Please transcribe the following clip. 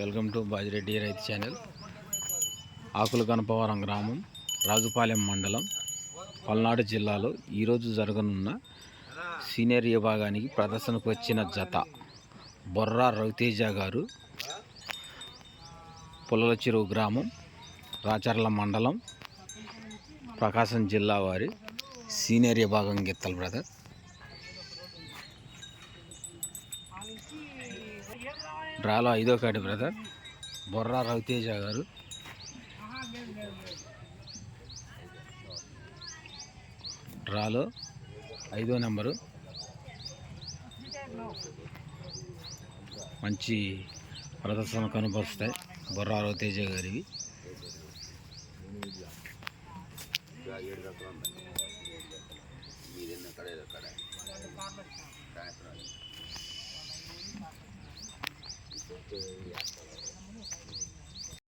Welcome to Bajireddy రైతు channel. ఆకుల కనపవరం గ్రామం రాజుపాలెం మండలం పల్నాడు జిల్లాలో ఈరోజు జరగనున్న సీనియర్ విభాగానికి ప్రదర్శనకు వచ్చిన జత బొర్రా రవితేజ గారు పుల్లల చెరువు గ్రామం రాచర్ల మండలం ప్రకాశం జిల్లా వారి సీనియర్ విభాగం గిత్తల బ్రదర్. డ్రాలో ఐదో కాడి బ్రదర్. బొర్రా రవితేజ గారు. డ్రాలో ఐదో నెంబరు. మంచి ప్రదర్శన కనపరుస్తాయి బొర్రా రవితేజ గారివి. to the